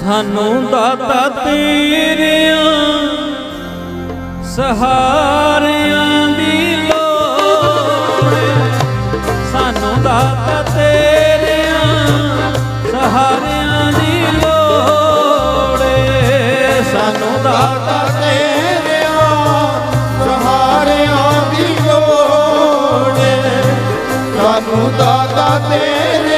ਸਾਨੂੰ ਦਾਤਾ ਤੇਰਿਆਂ, ਸਹਾਰਿਆਂ ਦੀ ਲੋੜ ਸਾਨੂੰ ਦਾਤਾ ਤੇਰਿਆਂ, ਸਹਾਰਿਆਂ ਦੀ ਲੋੜ ਸਾਨੂੰ ਦਾਤਾ ਤੇਰਿਆ, ਸਹਾਰਿਆਂ ਦੀ ਲੋੜ ਸਾਨੂੰ ਦਾਤਾ ਤੇਰੇ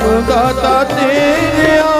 ભગત તેરે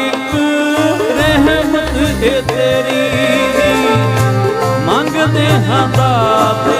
ਤੇਰੀ। ਮੰਗਦੇ ਹਾਂ ਦਾਤ